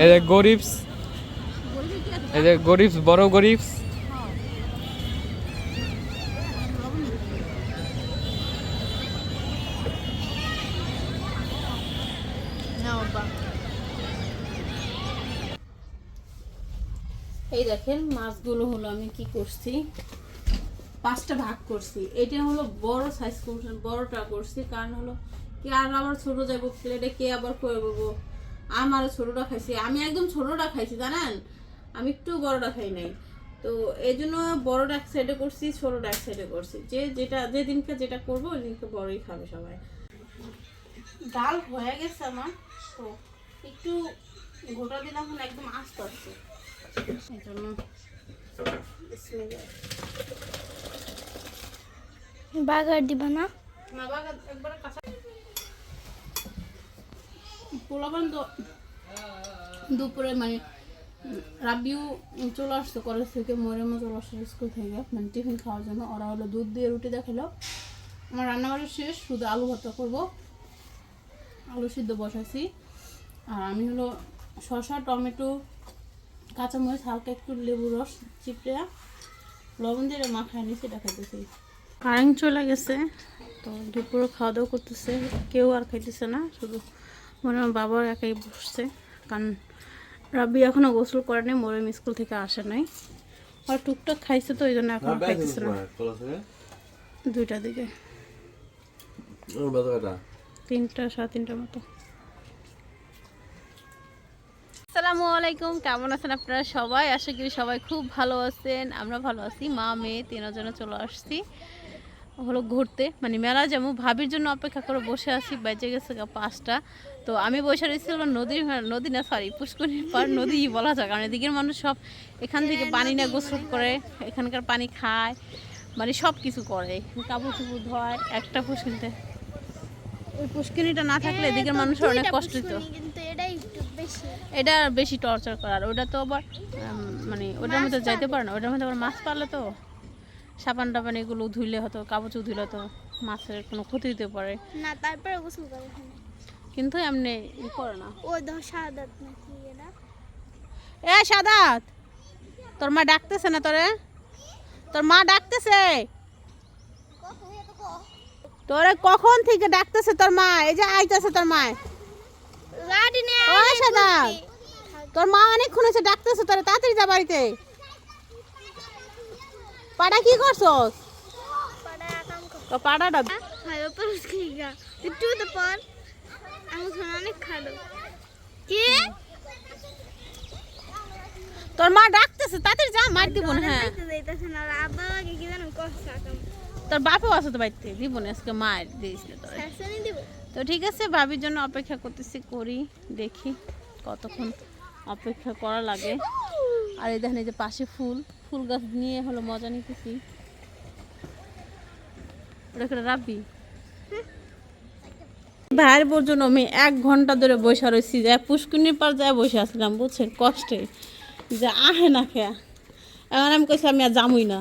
এই গরিবস গরিবস, বড় গরিবস। এই দেখেন মাছগুলো হলো আমি কি করছি? পাঁচটা ভাগ করছি। এটা হলো বড় সাইজ করছি, বড়টা করছি। কারণ হলো কে আর আবার ছোট যাব প্লেটে কে আবার করে আমার ছোটটা খাইছি আমি একদম ছোটটা খাইছি জানেন? আমি একটু বড়টা খাই নাই। তো এই জন্য বড়টা এক সাইডে করছি ছোটটা এক সাইডে করছি। যে যেটা যেদিনকে যেটা করব ওই দিনকে বড়ই খাবে সবাই। ডাল হয়ে গেছে আমার তো একটু গোটা দিলে এখন একদম আস্তে আস্তে এই জন্য। বাগার দিবা না? না বাবা, একবারে কাঁচা পোলাপান দুপুরে মানে রাবিও চলে আসতো কলেজ থেকে, মরিয়ামও চলে আসতো স্কুল থেকে মানে টিফিন খাওয়ার জন্য। ওরা হলো দুধ দিয়ে রুটি দেখাল। আমার রান্নাবাড়ি শেষ, শুধু আলু ভর্তা করব। আলু সিদ্ধ বসাইছি। আর আমি হলো শসা, টমেটো, কাঁচামরিচ, হালকা একটু লেবু রস, চিপড়ে, লবণ দিয়ে মাখায় নিয়েছি এটা খাইতেছি। কারেন্ট চলে গেছে, তো দুপুরে খাওয়া দাওয়া করতেছে। কেউ আর খাইতেছে না, শুধু মনে বাবার একাই বসছে। কারণ রাব্বি এখনও গোসল করেনি মরিম স্কুল থেকে আসে নাই। আর টুকটাক খাইছে তো ওই জন্য এখন খাইতেছে না। দুইটা দিকে। তিনটা সাড়ে তিনটার মতো। আসসালামু আলাইকুম কেমন আছেন আপনারা সবাই? আশা করি সবাই খুব ভালো আছেন আমরা ভালো আছি। মা মেয়ে তিনজনে চলে আসছি। হলো ঘুরতে মানে মেলা যেমন ভাবির জন্য অপেক্ষা করে বসে আছি বেঁচে গেছে পাঁচটা। তো আমি বসে রয়েছিলাম নদীর নদী না সরি পুষ্করির পার নদী বলা যায় কারণ এদিকের মানুষ সব এখান থেকে পানি না গোসল করে এখানকার পানি খায় মানে সব কিছু করে কাপড় চুপড় ধোয় একটা পুষ্কিনিতে ওই পুষ্কিনিটা না থাকলে এদিকের মানুষ অনেক কষ্ট হতো এটা বেশি টর্চার করার ওটা তো আবার মানে ওটার মধ্যে যাইতে পারে না ওটার মধ্যে আবার মাছ পারলে তো সাবান টাবান এগুলো ধুইলে হতো কাপড় চুপ ধুইলে হতো মাছের কোনো ক্ষতি হতে পারে। না তারপরে গোসল করে। কিন্তু এমনি করে না। ও সাদাত নাকি এটা এ সাদাত তোর মা ডাকতেছে না তোরে? তোর মা ডাকতেছে? তোরে কখন থেকে ডাকতেছে তোর মা? এই যে আইতেছে তোর মা সাদাত তোর মা অনেকক্ষণ হয়েছে ডাকতেছে তোরে তাড়াতাড়ি যা বাড়িতে। পাড়া কি করছস? পাড়াটা ওপর উঠে তো পর। অনেক খালো কি? তোর মা ডাকতেছে তাড়াতাড়ি যা মার দিব না হ্যাঁ। তোর বাপও আছে তো বাড়িতে দিব না আজকে মার দিয়েছিল তোর। তো ঠিক আছে ভাবির জন্য অপেক্ষা করতেছি করি দেখি কতক্ষণ অপেক্ষা করা লাগে। আর এই দেখেন এই যে পাশে ফুল ফুল গাছ নিয়ে হলো মজা নিতেছি। ওটা করে রাখবি ভাইয়ের বোর জন্য আমি এক ঘণ্টা ধরে বসে রয়েছি যে পুষ্কুনির পার যায় বসে আসলাম, বুঝছেন? কষ্টে। যে আহে না খেয়া এখন আমি কইছি, আমি আর জামুই না।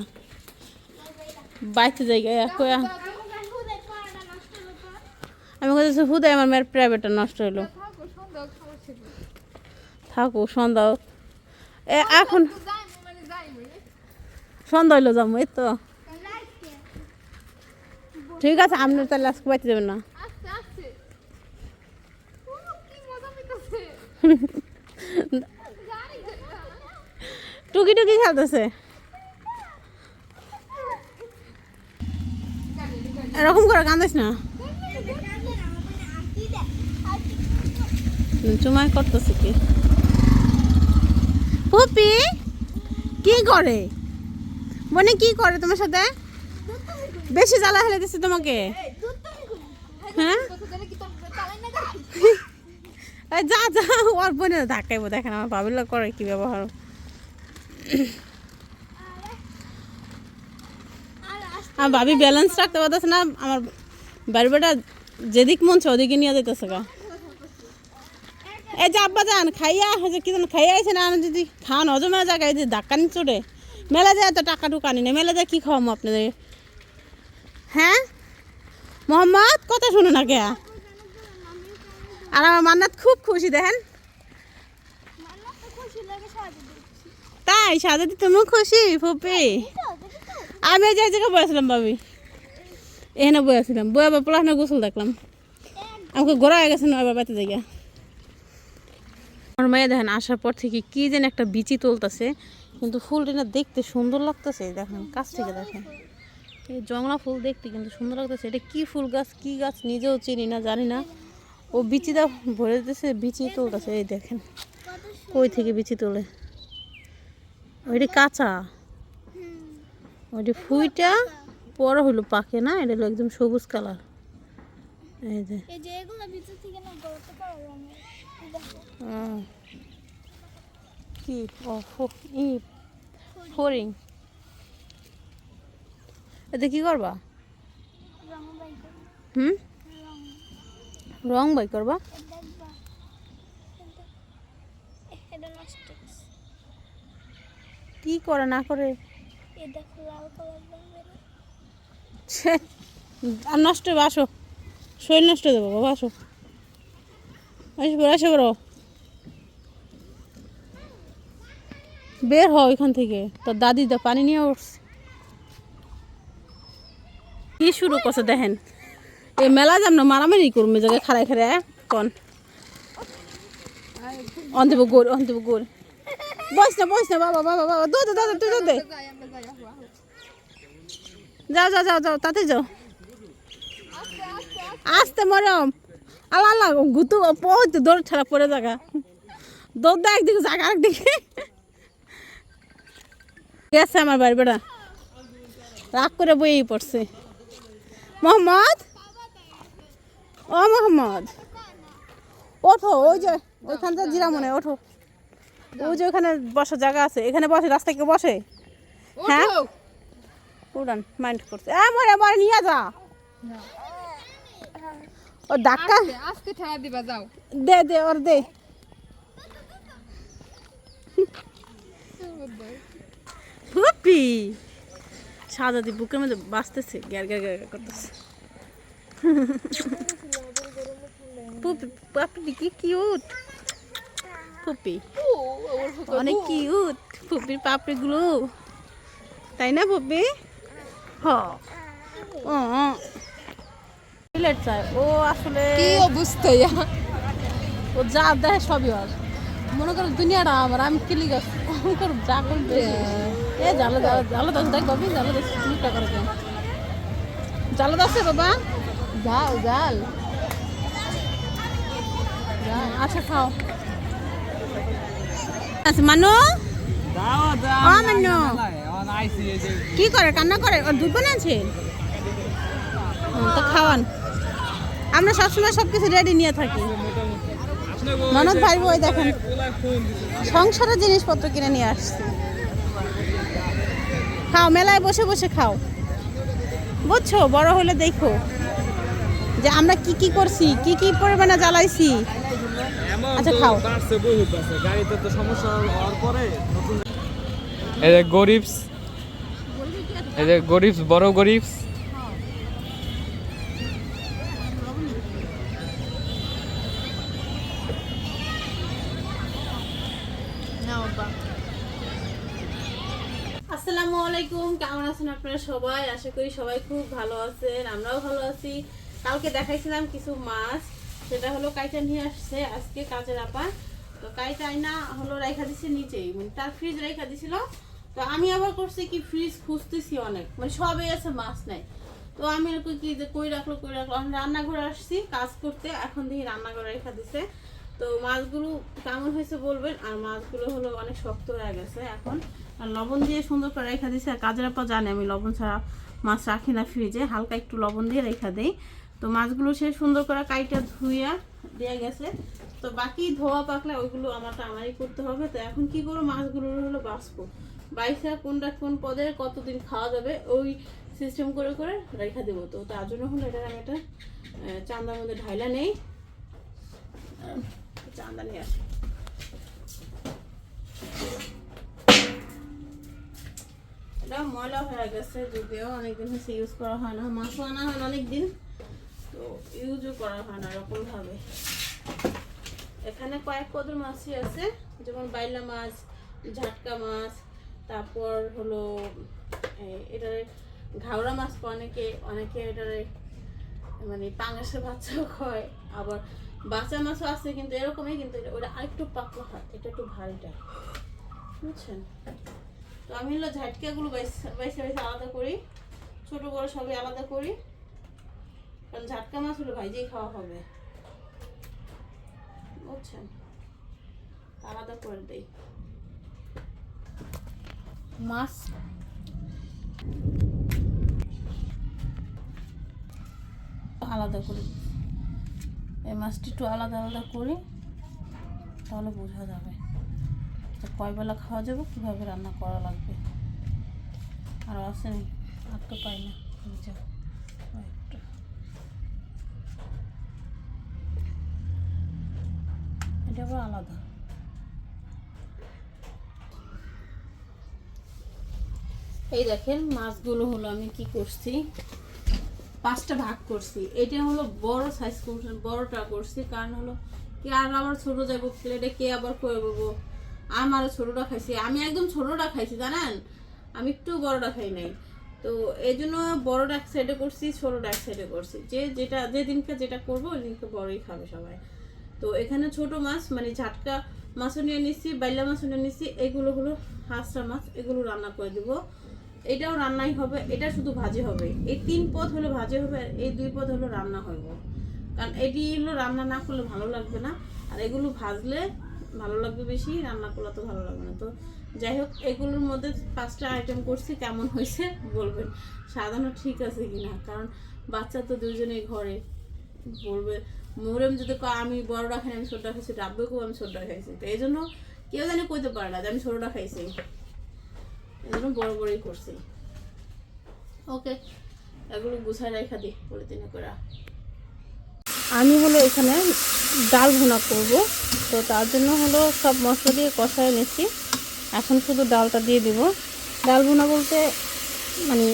বাইতে জায়গায় কয়া। আমি বলতেছি হুদাই আমার মেয়ের প্রাইভেটটা নষ্ট হলো থাকো, সন্ধ্যা এ, এখন সন্ধ্যা হইল যাব এই তো। ঠিক আছে, আপনি তাহলে আজকে বাইতে যাবেন না। টুকি টুকি খেলতেছে। এরকম করে কান্দিস না। চুমাই করতেছে কি? পুপি কি করে? মনে কি করে তোমার সাথে? বেশি জ্বালা ফেলে দিচ্ছে তোমাকে। হ্যাঁ? যা যা, ওর বোনে ধাক্কাইবো, দেখেন আমার ভাবিলা করে কি ব্যবহার। আমার ভাবি ব্যালেন্স রাখতে পারতেছে না, আমার বাড়ি বেটা যেদিক মন ওদিকে নিয়ে যেতেছে গা। এই যে, আব্বা, যান, খাইয়া যে কি যেন খাইয়া আইছে না যদি খাওয়ান হজমে জায়গায় যদি ধাক্কা নিয়ে চড়ে মেলা যায় তো টাকা টুকা আনি না, মেলা যায় কী খাওয়াবো আপনাদের? হ্যাঁ? মোহাম্মদ, কথা শুনে না কে? আর আমার মান্নাত খুব খুশি, দেখেন। তাই, সাজাতে তুমি খুশি, ফুপি। আমি যে জায়গায় বসেছিলাম ভাবি। এখানে বসেছিলাম বই আবার পড়াশোনা গোসল দেখলাম। আমাকে গোড়া হয়ে গেছে না আবার বাড়িতে জায়গা আমার মেয়ে দেখেন, আসার পর থেকে কি যেন একটা বিচি তুলতেছে, কিন্তু ফুলটা না দেখতে সুন্দর লাগতেছে, দেখেন, কাছ থেকে দেখেন। এই জংলা ফুল দেখতে কিন্তু সুন্দর লাগতেছে, এটা কি ফুল গাছ, কি গাছ নিজেও চিনি না, জানি না। ও বিচিটা ভরে দিতেছে বিচি তুলতেছে এই দেখেন। কই থেকে বিচি তোলে? ওইটি কাঁচা। ওইটা ফুইটা পরে হলো পাকে না? এটা হলো একদম সবুজ কালার। এই যে। কি? ই ফরিং। এতে কি করবা। হুম? রং বাই করবা। কি করে না করে? আর নষ্ট আসো। শরীর নষ্ট দেবো বাবা, আসো। আসো বড় আসো বড় বের হও এখান থেকে। তোর দাদি তো পানি নিয়ে উঠছে। কি শুরু করছে দেখেন? এই মেলা যাম না, মারামারি করবে জায়গায় খাড়ায় খাড়ায় কন? অন দেবো গোল অন দেবো গোল। বস না বস না, বাবা বাবা বাবা দো দে দো দে তুই দো। যাও যাও যাও যাও, তাতে যাও। আসতে মরম। আল্লাহ আল্লাহ, গুতু পৌঁছতে দৌড় ছাড়া পড়ে জায়গা। দৌড় দেয় একদিকে জায়গা একদিকে গেছে আমার বাড়ি, বেড়া। রাগ করে বইয়েই পড়ছে। মোহাম্মদ? ও মোহাম্মদ। ওঠো ওই যে ওইখান থেকে জিরা মনে হয়, ওঠো। ওই যে ওখানে বসার জায়গা আছে এখানে বসে রাস্তায় কেউ বসে? হ্যাঁ? উড়ান মাইন্ড করছে। এ মরে মরে নিয়ে যা। ও ধাক্কা আজকে ঠেলা দিবা যাও। দে দে ওর দে। ফুপি! সাজাদি বুকের মধ্যে বাঁচতেছে গ্যার গ্যার গ্যার করতেছে। পুপি পাপড়ি কি কিউট পুপি অনেক কিউট পুপির পাপড়িগুলো। তাই না পুপি হ। ও সিলেট চায়। ও আসলে কি অবস্থা ও যা দেয় সবই ওর। মনে করো দুনিয়াটা আমার আমি কিলি গাছ যা করবে। এ জালো জালো জালো দাস দেখ বাবু জালো দাস করে? জালো দাসে বাবা। যাও জাল যা, আচ্ছা খাও। আচ্ছা মানু? ও মানু। কি করে? কান্না করে? ওর দুধ বানাচ্ছে? তো খাওয়ান। আমরা সবসময় সব কিছু রেডি নিয়ে থাকি। ননদ ভাই বই দেখেন। সংসারের জিনিসপত্র কিনে নিয়ে আসছি। খাও মেলায় বসে বসে খাও। বুঝছ? বড় হলে দেখো যে আমরা কি কি করছি কি কি পরিমাণে জ্বালাইছি। আচ্ছা, খাও। গাড়িতে তো সমস্যা হওয়ার পরে নতুন এই যে গরিবস। এই যে গরিবস বড় গরিবস। আসসালামু আলাইকুম কেমন আছেন আপনারা সবাই? আশা করি সবাই খুব ভালো আছেন আমরাও ভালো আছি। কালকে দেখাইছিলাম কিছু মাছ। সেটা হলো কাইটা নিয়ে আসছে আজকে কাজের আপা তো কাইটা আইনা হলো রেখা দিছে নিচেই মানে তার ফ্রিজ রেখা দিছিল। তো আমি আবার করছি কি ফ্রিজ খুঁজতেছি অনেক মানে সবই আছে, মাছ নাই। তো আমি এরকম কি যে কই রাখল কই রাখল। আমি রান্নাঘরে আসছি, কাজ করতে এখন দেখি রান্নাঘরে রেখা দিছে। তো মাছগুলো কেমন হয়েছে বলবেন? আর মাছগুলো হলো অনেক শক্ত হয়ে গেছে এখন। আর লবণ দিয়ে সুন্দর করে রেখা দিছে। আর কাজের আপা জানে, আমি লবণ ছাড়া মাছ রাখি না ফ্রিজে হালকা একটু লবণ দিয়ে রেখা দেই। তো মাছগুলো সে সুন্দর করে কাইটা ধুইয়া দেয়া গেছে। তো বাকি ধোয়া পাকলে ওইগুলো আমারটা আমারই করতে হবে। তো এখন কি করব? মাছগুলো হলো বাঁচবো। বাইসা কোনটা কোন পদে কতদিন খাওয়া যাবে ওই সিস্টেম করে করে রেখা দেবো। তো তার জন্য হলো এটা আমি একটা চান্দার মধ্যে ঢাইলা নেই। চান্দা নিয়ে আসি। এটা ময়লা হয়ে গেছে, যদিও অনেকদিন হচ্ছে ইউজ করা হয় না। মাছও আনা হয় অনেকদিন। তো ইউজও করা হয় না এরকম ভাবে এখানে কয়েক পদের মাছই আছে, যেমন বাইলা মাছ, ঝাটকা মাছ, তারপর হলো এটারে ঘাওড়া মাছ অনেকে অনেকে এটারে মানে পাঙাশের বাচ্চাও খায়, আবার বাচ্চা মাছও আছে কিন্তু এরকমই, কিন্তু ওটা আরেকটু পাতলা হয়, এটা একটু ভারীটা। বুঝছেন? তো আমি হলো ঝাটকাগুলো বাইসে বাইসে আলাদা করি, ছোট বড় সবই আলাদা করি। কারণ ঝাটকা মাছ হলো ভাইজেই খাওয়া হবে। বুঝছেন? আলাদা করে দেই। মাছ? আলাদা করে এই মাছটি একটু আলাদা আলাদা করি, তাহলে বোঝা যাবে। কয় বেলা খাওয়া যাবে, কীভাবে রান্না করা লাগবে? আর আসেনি আর তো পাই না এই দেখেন মাছগুলো হলো আমি কি করছি? পাঁচটা ভাগ করছি। এটা হলো বড় সাইজ করছি, বড়টা করছি। কারণ হলো কে আর আবার ছোটো যাব প্লেটে কে আবার করে দেবো আমারও ছোটটা খাইছি। আমি একদম ছোটটা খাইছি, জানেন? আমি একটু বড়টা খাই নাই। তো এই জন্য বড়টা এক সাইডে করছি, ছোটটা এক সাইডে করছি। যে যেটা যেদিনকে যেটা করব, ওই দিনকে বড়ই খাবে সবাই। তো এখানে ছোট মাছ মানে ঝাটকা মাছও নিয়ে নিচ্ছি বাইলা মাছও নিয়ে নিচ্ছি এগুলো হলো হাঁসটা মাছ, এগুলো রান্না করে দেবো। এটাও রান্নাই হবে, এটা শুধু ভাজি হবে। এই তিন পদ হলো ভাজি হবে আর এই দুই পদ হলো রান্না হবে কারণ এটি হলো রান্না না করলে ভালো লাগবে না, আর এগুলো ভাজলে ভালো লাগবে বেশি, রান্না করলে তো ভালো লাগবে না। তো যাই হোক, এগুলোর মধ্যে পাঁচটা আইটেম করছি, কেমন হয়েছে বলবেন। সাজানো ঠিক আছে কিনা, কারণ বাচ্চা তো দুজনেই ঘরে। বলবে মোরেম যদি আমি বড়টা খাই, আমি ছোটটা খাইছি ডাব্বুকেও আমি ছোটটা খাইছি। তো এই জন্য কেউ জানি কইতে পারে না যে আমি ছোটটা খাইছি। এই জন্য বড় বড়ই করছি। ওকে এগুলো গুছাই রেখা দিই পলিথিনে করে আমি হলো এখানে ডাল ভুনা করব। তো তার জন্য হলো সব মশলা দিয়ে কষায় নিচ্ছি। এখন শুধু ডালটা দিয়ে দিব। ডাল ভুনা বলতে মানে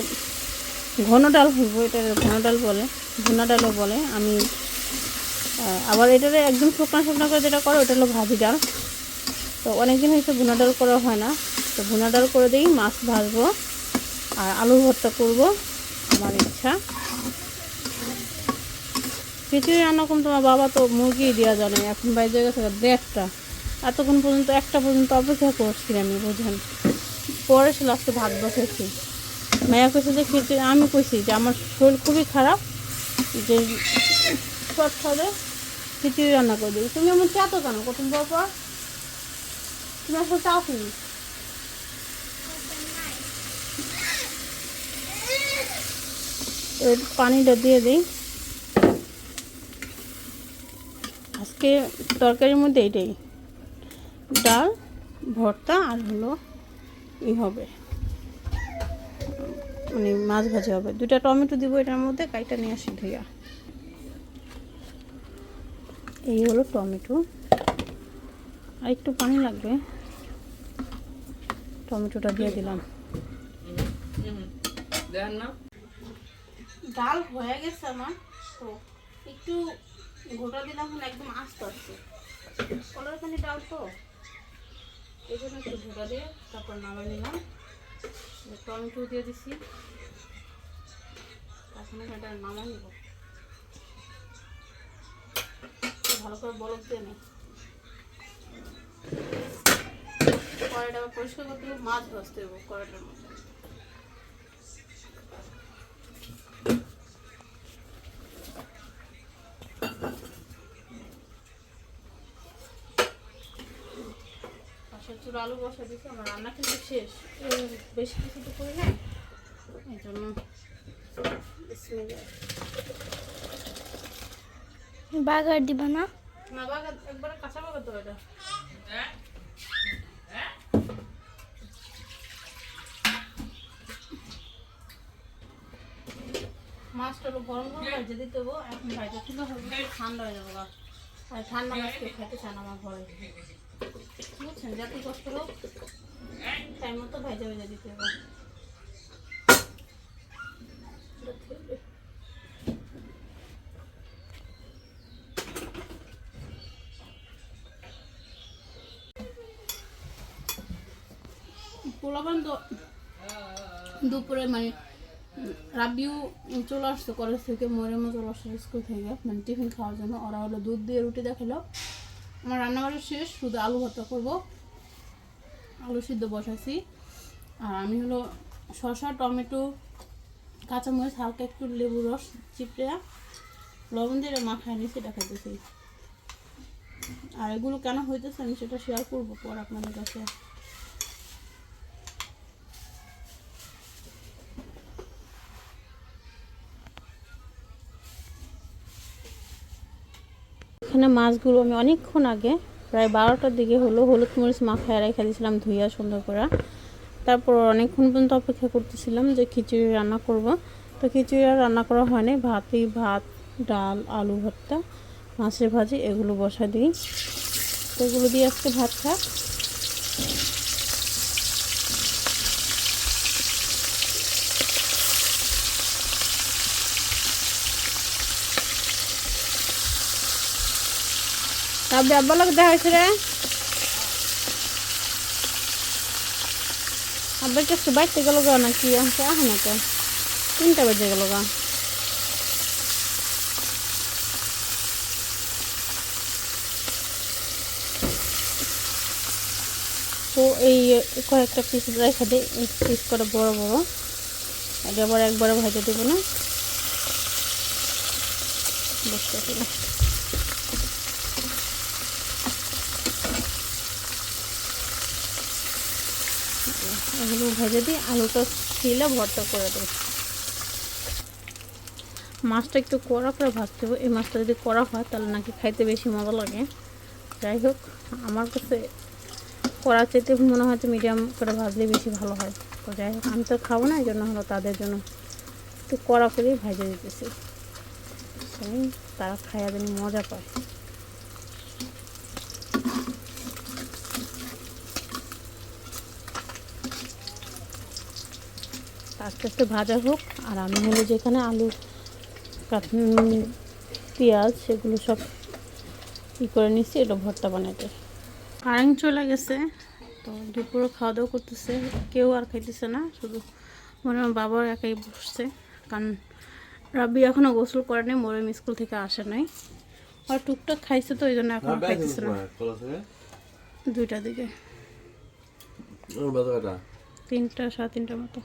ঘন ডাল হইব এটা ঘন ডাল বলে ভুনা ডালও বলে। আমি আবার এটারে একদম শুকনা শুকনা করে যেটা করে ওটা হলো ভাজি ডাল। তো অনেকদিন হয়েছে ভুনা ডাল করা হয় না। তো ভুনা ডাল করে দিই, মাছ ভাজবো আর আলু ভর্তা করব, আমার ইচ্ছা। খিচুড়ি রান্না করুন, তোমার বাবা তো মুরগি দেওয়া জানে, এখন বাইরে গেছে দেড়টা। এতক্ষণ পর্যন্ত, একটা পর্যন্ত অপেক্ষা করছি আমি বুঝেন পরে সে লাস্টে ভাত বসেছি। মায়া কইছে যে, খিচুড়ি, আমি কইছি যে, আমার শরীর খুবই খারাপ, যে খাবে খিচুড়ি রান্না করে দিই তুমি আমার চা তো কেন প্রথম পর তুমি আসলে চাও কি? এর পানিটা দিয়ে দিই। আজকে তরকারির মধ্যে এটাই। ডাল, ভর্তা আর হলো ই হবে। মানে মাছ ভাজি হবে। দুটা টমেটো দিব এটার মধ্যে, কাইটা নিয়ে আসি ধুইয়া। এই হলো টমেটো। আর একটু পানি লাগবে। টমেটোটা দিয়ে দিলাম। না। ডাল হয়ে গেছে আমার, তো একটু গোটা দিলাম একদম আস্তে আস্তে। কলারখানি ডাল তো, এই জন্য একটু গোটা দিয়ে তারপর নামে নিলাম। টমেটো দিয়ে দিছি। এখন এটা নামা নিব। ভালো করে বরফ দিয়ে নেই কড়াইটা পরিষ্কার করতে মাছ ভাজতে হবে কড়াইটার মধ্যে। আলু বসা দিয়েছি আমার রান্না কিন্তু শেষ। বেশি কিছু তো করি না এই জন্য বাগার দিবা না? একবারে কাঁচা এটা। মাছটা গরম গরম ভাজে দিতে এখন কিন্তু ঠান্ডা হয়ে যাব। আর ঠান্ডা মাছ খেতে চান আমার ঘরে। পাচ্ছেন কষ্ট হোক টাইম মতো ভাজা দিতে হবে। দুপুরে মানে রাবিও চলে আসতো কলেজ থেকে মরে মতো চলে স্কুল থেকে। মানে টিফিন খাওয়ার জন্য। ওরা হলো দুধ দিয়ে রুটি দেখাল। আমার রান্নাবাড়ি শেষ, শুধু আলু ভর্তা করব। আলু সিদ্ধ বসাছি আর আমি হলো শসা, টমেটো, কাঁচামরিচ, হালকা একটু লেবু রস, চিপড়ে, লবণ দিয়ে মাখায় নিয়ে সেটা খাইতেছি। আর এগুলো কেন হইতেছে আমি সেটা শেয়ার করব পর আপনাদের কাছে। এখানে মাছগুলো আমি অনেকক্ষণ আগে, প্রায় বারোটার দিকে হলো, হলুদ মরিচ মাখায় রেখে দিয়েছিলাম ধুইয়া সুন্দর করে। তারপর অনেকক্ষণ পর্যন্ত অপেক্ষা করতেছিলাম যে খিচুড়ি রান্না করব। তো খিচুড়ি আর রান্না করা হয়নি, ভাতই ভাত, ডাল, আলু ভর্তা, মাছের ভাজি, এগুলো বসা দিই। তো এগুলো দিয়ে আজকে ভাত খা তারপরে আব্বা লোক দেখা হয়েছে রে। আব্বার কাছে বাইতে গেল গা নাকি? আমাকে আহে না তো। তিনটা বেজে গেল গা। তো এই কয়েকটা পিস রেখে দিই পিস করে বড় বড়। এটা আবার একবারে ভাজা দেবো না। বুঝতে পারি এগুলো ভেজে দিই আলুটা ছিলে ভর্তা করে দেবো। মাছটা একটু কড়া করে ভাজতে হবে। এই মাছটা যদি কড়া হয়, তাহলে নাকি খাইতে বেশি মজা লাগে। যাই হোক, আমার কাছে কড়া চাইতে মনে হয় তো মিডিয়াম করে ভাজলে বেশি ভালো হয়। তো যাই হোক, আমি তো খাব না, এই জন্য হলো তাদের জন্য একটু কড়া করেই ভেজে দিতেছি। তারা খাইয়া যেন মজা পায়। আস্তে আস্তে ভাজা হোক। আর আমি হলো যেখানে আলু কাট- পেঁয়াজ সেগুলো সব ই করে নিচ্ছি এটা ভর্তা বানাতে। কারেন্ট চলে গেছে তো দুপুরে খাওয়া দাওয়া করতেছে। কেউ আর খাইতেছে না শুধু মনে হয় বাবার একাই বসছে। কারণ রাব্বি এখনও গোসল করে করেনি মরিম স্কুল থেকে আসে নাই। আর টুকটাক খাইছে তো ওই জন্য এখন খাইতেছে না। দুইটা দিকে। তিনটা সাড়ে তিনটার মতো।